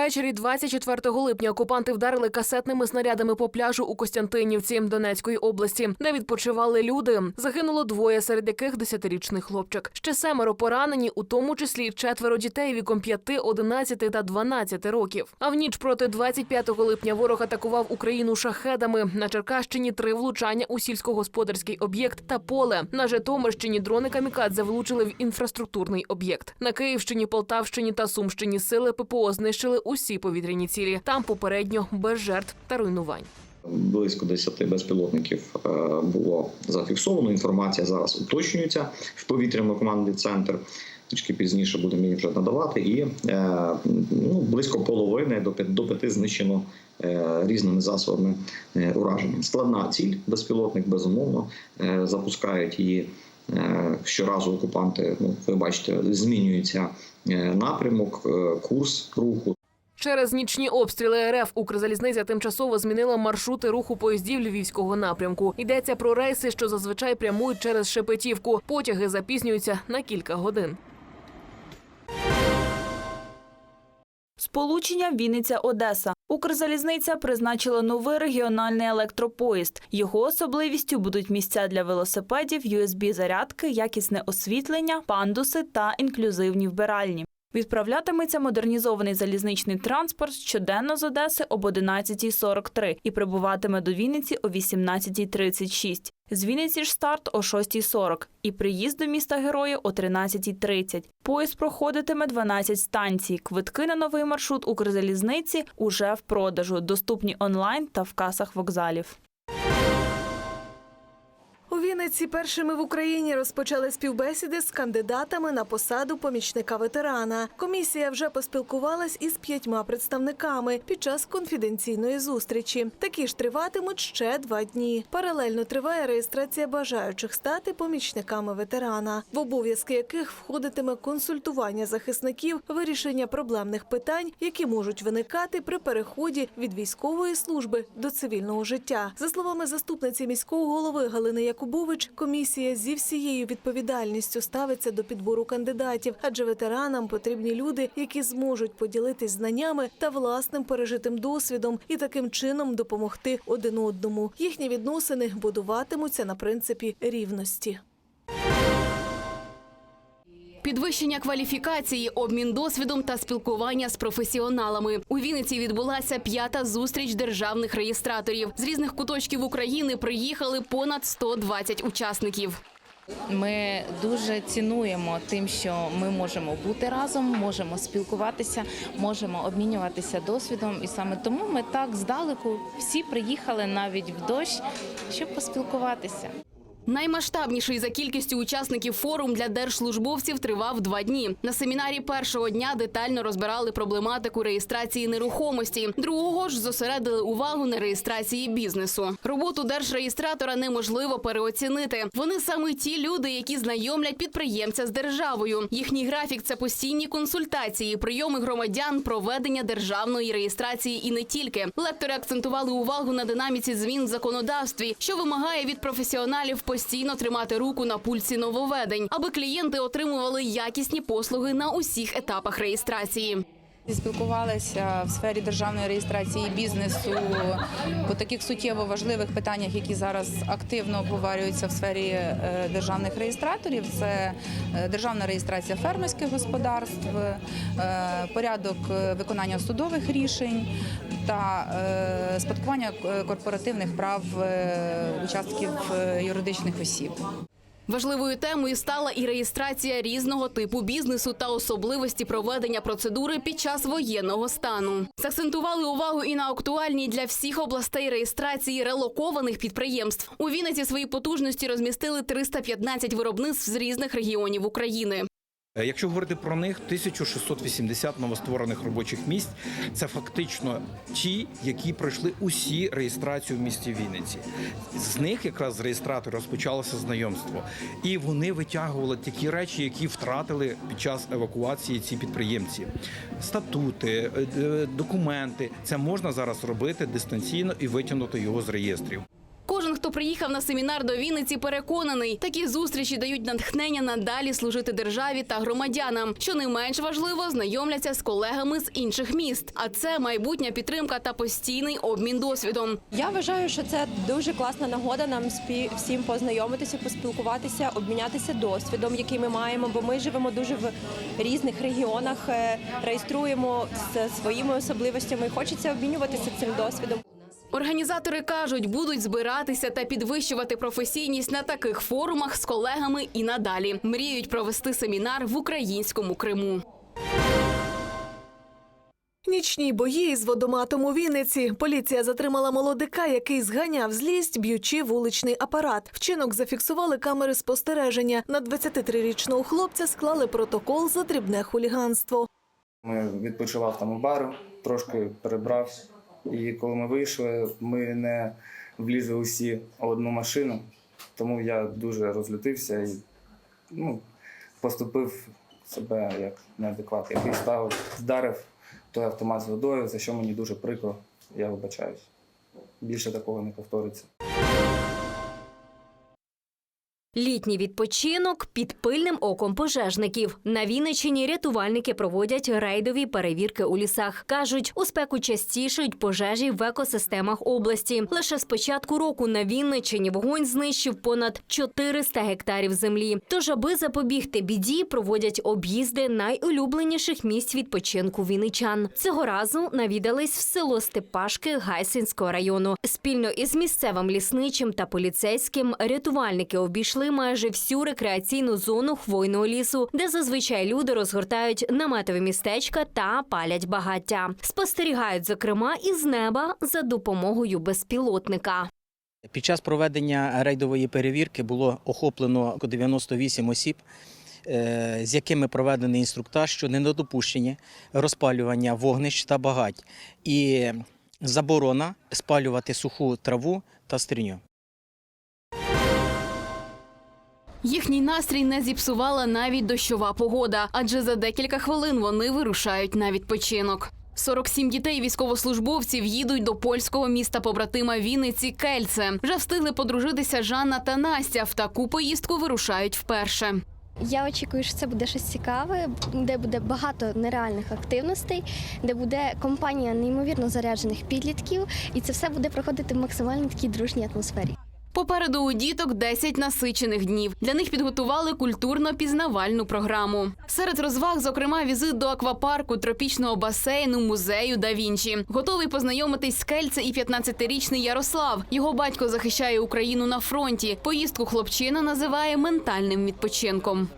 Ввечері 24 липня окупанти вдарили касетними снарядами по пляжу у Костянтинівці Донецької області, де відпочивали люди. Загинуло двоє, серед яких десятирічний хлопчик. Ще семеро поранені, у тому числі четверо дітей віком 5, 11 та 12 років. А в ніч проти 25 липня ворог атакував Україну шахедами. На Черкащині три влучання у сільськогосподарський об'єкт та поле. На Житомирщині дрони камікадзе влучили в інфраструктурний об'єкт. На Київщині, Полтавщині та Сумщині сили ППО знищили усі повітряні цілі. Там попередньо без жертв та руйнувань. Близько 10 безпілотників е, було зафіксовано. Інформація зараз уточнюється в повітряно командний центр. Трішки пізніше будемо її вже надавати. І е, ну, близько половини до до п'яти знищено е, різними засобами ураження. Складна ціль безпілотник, безумовно. Запускають її щоразу окупанти. Ну, ви бачите, змінюється напрямок, курс руху. Через нічні обстріли РФ Укрзалізниця тимчасово змінила маршрути руху поїздів львівського напрямку. Йдеться про рейси, що зазвичай прямують через Шепетівку. Потяги запізнюються на кілька годин. Сполучення Вінниця-Одеса. Укрзалізниця призначила новий регіональний електропоїзд. Його особливістю будуть місця для велосипедів, USB-зарядки, якісне освітлення, пандуси та інклюзивні вбиральні. Відправлятиметься модернізований залізничний транспорт щоденно з Одеси об 11.43 і прибуватиме до Вінниці о 18.36. З Вінниці ж старт о 6.40 і приїзд до міста Героя о 13.30. Поїзд проходитиме 12 станцій. Квитки на новий маршрут Укрзалізниці уже в продажу, доступні онлайн та в касах вокзалів. Вінниці першими в Україні розпочали співбесіди з кандидатами на посаду помічника ветерана. Комісія вже поспілкувалась із п'ятьма представниками під час конфіденційної зустрічі. Такі ж триватимуть ще два дні. Паралельно триває реєстрація бажаючих стати помічниками ветерана, в обов'язки яких входитиме консультування захисників, вирішення проблемних питань, які можуть виникати при переході від військової служби до цивільного життя. За словами заступниці міського голови Галини Якубович, комісія зі всією відповідальністю ставиться до підбору кандидатів, адже ветеранам потрібні люди, які зможуть поділитись знаннями та власним пережитим досвідом і таким чином допомогти один одному. Їхні відносини будуватимуться на принципі рівності. Підвищення кваліфікації, обмін досвідом та спілкування з професіоналами. У Вінниці відбулася п'ята зустріч державних реєстраторів. З різних куточків України приїхали понад 120 учасників. Ми дуже цінуємо тим, що ми можемо бути разом, можемо спілкуватися, можемо обмінюватися досвідом. І саме тому ми так здалеку всі приїхали навіть в дощ, щоб поспілкуватися. Наймасштабніший за кількістю учасників форум для держслужбовців тривав два дні. На семінарі першого дня детально розбирали проблематику реєстрації нерухомості. Другого ж зосередили увагу на реєстрації бізнесу. Роботу держреєстратора неможливо переоцінити. Вони саме ті люди, які знайомлять підприємця з державою. Їхній графік це постійні консультації, прийоми громадян, проведення державної реєстрації і не тільки. Лектори акцентували увагу на динаміці змін в законодавстві, що вимагає від професіоналів постійно тримати руку на пульсі нововведень, аби клієнти отримували якісні послуги на усіх етапах реєстрації. Спілкувалися в сфері державної реєстрації бізнесу по таких суттєво важливих питаннях, які зараз активно обговорюються в сфері е, державних реєстраторів. Це е, державна реєстрація фермерських господарств, е, порядок виконання судових рішень та спадкування корпоративних прав участків е, юридичних осіб. Важливою темою стала і реєстрація різного типу бізнесу та особливості проведення процедури під час воєнного стану. Закцентували увагу і на актуальній для всіх областей реєстрації релокованих підприємств. У Вінниці свої потужності розмістили 315 виробництв з різних регіонів України. Е, Якщо говорити про них, 1680 новостворених робочих місць це фактично ті, які пройшли усі реєстрацію в місті Вінниці. З них якраз з реєстраторів розпочалося знайомство, і вони витягували такі речі, які втратили під час евакуації ці підприємці. Статути, е, е, документи це можна зараз робити дистанційно і витягнути його з реєстрів. Хто приїхав на семінар до Вінниці, переконаний, такі зустрічі дають натхнення надалі служити державі та громадянам. Що не менш важливо, знайомляться з колегами з інших міст. А це майбутня підтримка та постійний обмін досвідом. Я вважаю, що це дуже класна нагода нам всім познайомитися, поспілкуватися, обмінятися досвідом, який ми маємо, бо ми живемо дуже в різних регіонах, е, реєструємо з своїми особливостями. Хочеться обмінюватися цим досвідом. Організатори кажуть, будуть збиратися та підвищувати професійність на таких форумах з колегами і надалі. Мріють провести семінар в українському Криму. Нічні бої із водоматом у Вінниці. Поліція затримала молодика, який зганяв злість, б'ючи вуличний апарат. Вчинок зафіксували камери спостереження. На 23-річного хлопця склали протокол за дрібне хуліганство. Ми відпочивав там у бару, трошки перебрав. І коли ми вийшли, ми не влізли усі в одну машину, тому я дуже розлютився і ну, поступив себе як неадекват, який став, вдарив той автомат з водою, за що мені дуже прикро. Я вибачаюсь. Більше такого не повториться. Літній відпочинок під пильним оком пожежників. На Вінниччині рятувальники проводять рейдові перевірки у лісах. Кажуть, у спеку частішають пожежі в екосистемах області. Лише з початку року на Вінниччині вогонь знищив понад 400 гектарів землі. Тож, аби запобігти біді, проводять об'їзди найулюбленіших місць відпочинку вінничан. Цього разу навідались в село Степашки Гайсинського району. Спільно із місцевим лісничим та поліцейським рятувальники обійшли майже всю рекреаційну зону хвойного лісу, де зазвичай люди розгортають наметові містечка та палять багаття. Спостерігають, зокрема, із неба за допомогою безпілотника. Під час проведення рейдової перевірки було охоплено 98 осіб, е, з якими проведений інструктаж щодо недопущення розпалювання вогнищ та багать і заборона спалювати суху траву та стріню. Їхній настрій не зіпсувала навіть дощова погода, адже за декілька хвилин вони вирушають на відпочинок. 47 дітей військовослужбовців їдуть до польського міста побратима Вінниці Кельце. Вже встигли подружитися Жанна та Настя. В таку поїздку вирушають вперше. Я очікую, що це буде щось цікаве, де буде багато нереальних активностей, де буде компанія неймовірно заряджених підлітків, і це все буде проходити в максимально такій дружній атмосфері. Попереду у діток 10 насичених днів. Для них підготували культурно-пізнавальну програму. Серед розваг, зокрема, візит до аквапарку, тропічного басейну, музею да Вінчі. Готовий познайомитись з Кельце і 15-річний Ярослав. Його батько захищає Україну на фронті. Поїздку хлопчина називає ментальним відпочинком.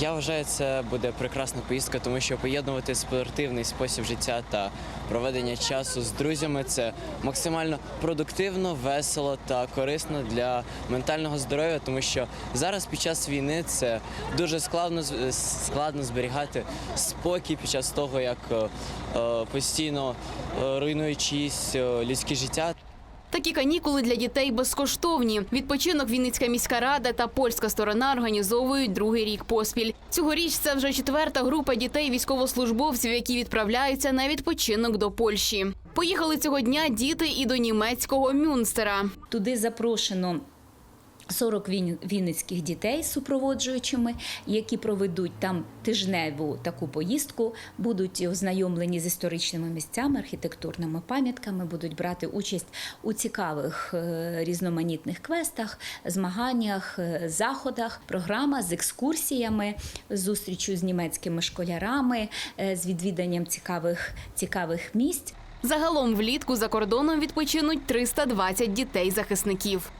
Я вважаю, це буде прекрасна поїздка, тому що поєднувати спортивний спосіб життя та проведення часу з друзями це максимально продуктивно, весело та корисно для ментального здоров'я, тому що зараз під час війни це дуже складно складно зберігати спокій під час того, як е, е, постійно е, руйнуючись людське життя. Такі канікули для дітей безкоштовні. Відпочинок Вінницька міська рада та польська сторона організовують другий рік поспіль. Цьогоріч це вже четверта група дітей військовослужбовців, які відправляються на відпочинок до Польщі. Поїхали цього дня діти і до німецького Мюнстера. Туди запрошено 40 він- вінницьких дітей з супроводжуючими, які проведуть там тижневу таку поїздку, будуть ознайомлені з історичними місцями, архітектурними пам'ятками, будуть брати участь у цікавих е, різноманітних квестах, змаганнях, е, заходах. Програма з екскурсіями, зустрічю з німецькими школярами, е, з відвіданням цікавих, цікавих місць. Загалом влітку за кордоном відпочинуть 320 дітей-захисників.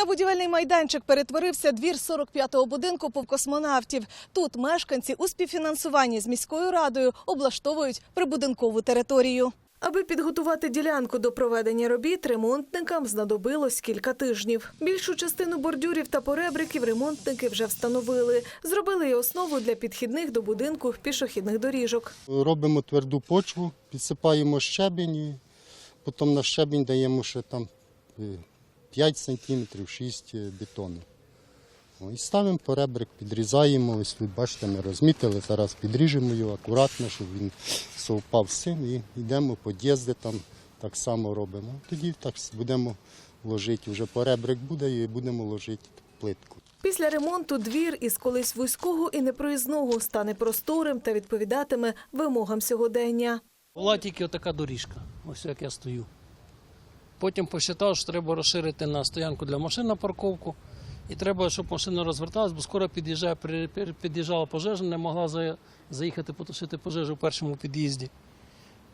На будівельний майданчик перетворився двір 45-го будинку повкосмонавтів. Тут мешканці у співфінансуванні з міською радою облаштовують прибудинкову територію. Аби підготувати ділянку до проведення робіт, ремонтникам знадобилось кілька тижнів. Більшу частину бордюрів та поребриків ремонтники вже встановили. Зробили й основу для підхідних до будинку пішохідних доріжок. Робимо тверду почву, підсипаємо щебінь, потім на щебінь даємо ще там е, 5 сантиметрів, 6 бетону. І ставимо поребрик, підрізаємо. Ось тут, бачите, ми розмітили, зараз підріжемо його акуратно, щоб він совпав з цим і йдемо під'їзди там, так само робимо. Тоді так будемо ложити, вже поребрик буде і будемо ложити плитку. Після ремонту двір із колись вузького і непроїзного стане просторим та відповідатиме вимогам сьогодення. Була тільки отака доріжка, ось як я стою. Потім посчитав, що треба розширити на стоянку для машин на парковку. І треба, щоб машина розверталась, бо скоро під'їжджає, під'їжджала пожежа, не могла заїхати потушити пожежу в першому під'їзді.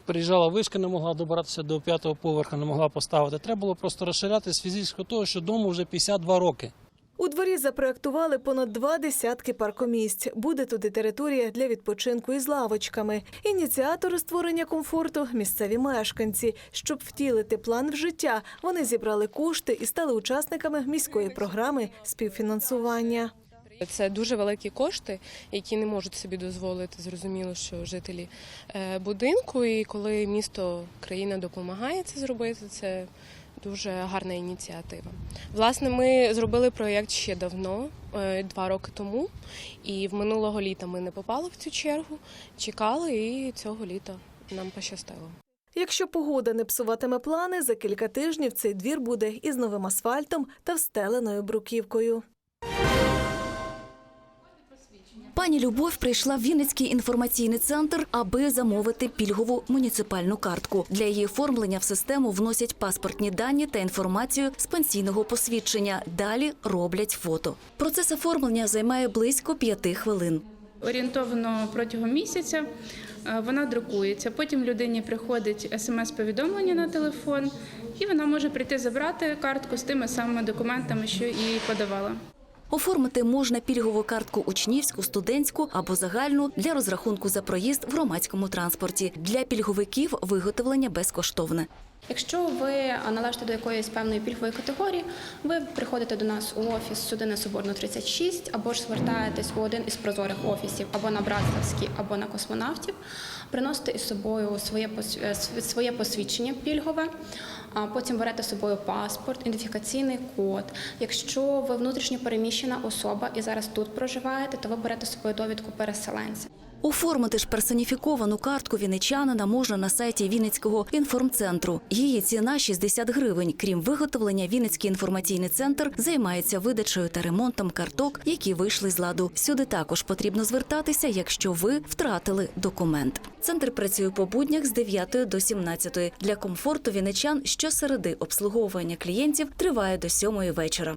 Приїжджала вишка, не могла добратися до п'ятого поверха, не могла поставити. Треба було просто розширяти з фізичного того, що дому вже 52 роки. У дворі запроектували понад два десятки паркомісць. Буде туди територія для відпочинку із лавочками. Ініціатори створення комфорту місцеві мешканці. Щоб втілити план в життя, вони зібрали кошти і стали учасниками міської програми співфінансування. Це дуже великі кошти, які не можуть собі дозволити. Зрозуміло, що жителі е, будинку. І коли місто, країна допомагає це зробити, це дуже гарна ініціатива. Власне, ми зробили проєкт ще давно, е, два роки тому, і в минулого літа ми не попали в цю чергу, чекали, і цього літа нам пощастило. Якщо погода не псуватиме плани, за кілька тижнів цей двір буде із новим асфальтом та встеленою бруківкою. Пані Любов прийшла в Вінницький інформаційний центр, аби замовити пільгову муніципальну картку. Для її оформлення в систему вносять паспортні дані та інформацію з пенсійного посвідчення. Далі роблять фото. Процес оформлення займає близько п'яти хвилин. Орієнтовно протягом місяця е, вона друкується. Потім людині приходить смс-повідомлення на телефон, і вона може прийти забрати картку з тими самими документами, що і подавала. Оформити можна пільгову картку учнівську, студентську або загальну для розрахунку за проїзд в громадському транспорті. Для пільговиків виготовлення безкоштовне. Якщо ви належите до якоїсь певної пільгової категорії, ви приходите до нас у офіс сюди на Соборну 36, або ж звертаєтесь у один із прозорих офісів або на Братславський, або на космонавтів, приносите із собою своє е, своє посвідчення пільгове. А потім берете з собою паспорт, ідентифікаційний код. Якщо ви внутрішньо переміщена особа і зараз тут проживаєте, то ви берете з собою довідку переселенця. Оформити ж персоніфіковану картку вінничанина можна на сайті Вінницького інформцентру. Її ціна 60 гривень. Крім виготовлення, Вінницький інформаційний центр займається видачею та ремонтом карток, які вийшли з ладу. Сюди також потрібно звертатися, якщо ви втратили документ. Центр працює по буднях з 9 до 17. Для комфорту вінничан щосереди обслуговування клієнтів триває до 7 вечора.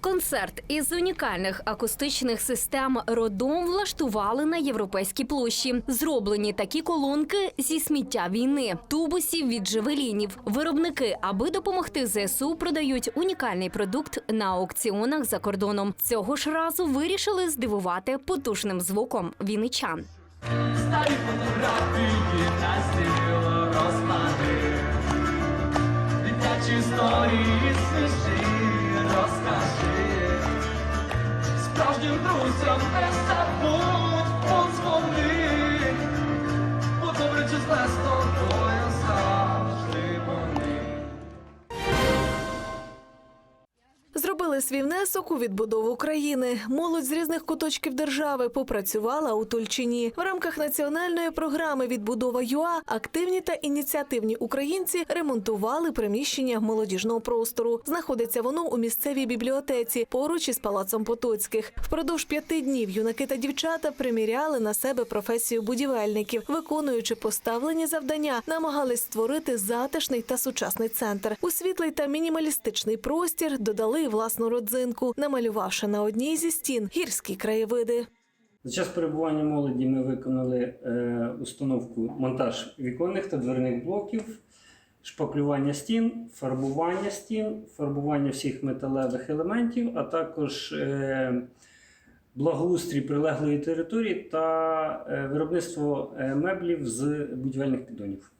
Концерт із унікальних акустичних систем родом влаштували на європейській площі. Зроблені такі колонки зі сміття війни, тубусів від джевелінів. Виробники, аби допомогти ЗСУ, продають унікальний продукт на аукціонах за кордоном. Цього ж разу вирішили здивувати потужним звуком дитячі історії розкажи, справжнім друзям не забудь подзвони, Свій внесок у відбудову країни. Молодь з різних куточків держави попрацювала у Тульчині. В рамках національної програми Відбудова ЮА активні та ініціативні українці ремонтували приміщення молодіжного простору. Знаходиться воно у місцевій бібліотеці поруч із палацом Потоцьких. Впродовж п'яти днів юнаки та дівчата приміряли на себе професію будівельників, виконуючи поставлені завдання, намагались створити затишний та сучасний центр. У світлий та мінімалістичний простір додали й родзинку, намалювавши на одній зі стін гірські краєвиди. За час перебування молоді ми виконали е, установку монтаж віконних та дверних блоків, шпаклювання стін, фарбування стін, фарбування всіх металевих елементів, а також е, благоустрій прилеглої території та е, виробництво меблів з будівельних піддонів.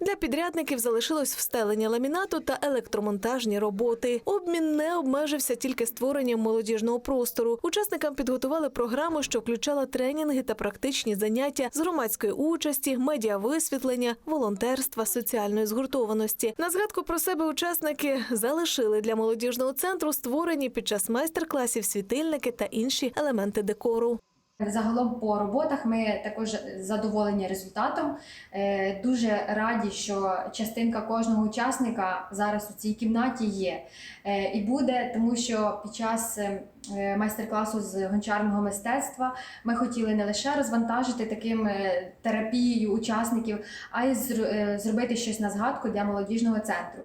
Для підрядників залишилось встелення ламінату та електромонтажні роботи. Обмін не обмежився тільки створенням молодіжного простору. Учасникам підготували програму, що включала тренінги та практичні заняття з громадської участі, медіависвітлення, волонтерства, соціальної згуртованості. На згадку про себе учасники залишили для молодіжного центру створені під час майстер-класів світильники та інші елементи декору. Загалом по роботах ми також задоволені результатом. Е, Дуже раді, що частинка кожного учасника зараз у цій кімнаті є Е, і буде, тому що під час е, майстер-класу з гончарного мистецтва ми хотіли не лише розвантажити таким терапією учасників, а й зр- зробити щось на згадку для молодіжного центру.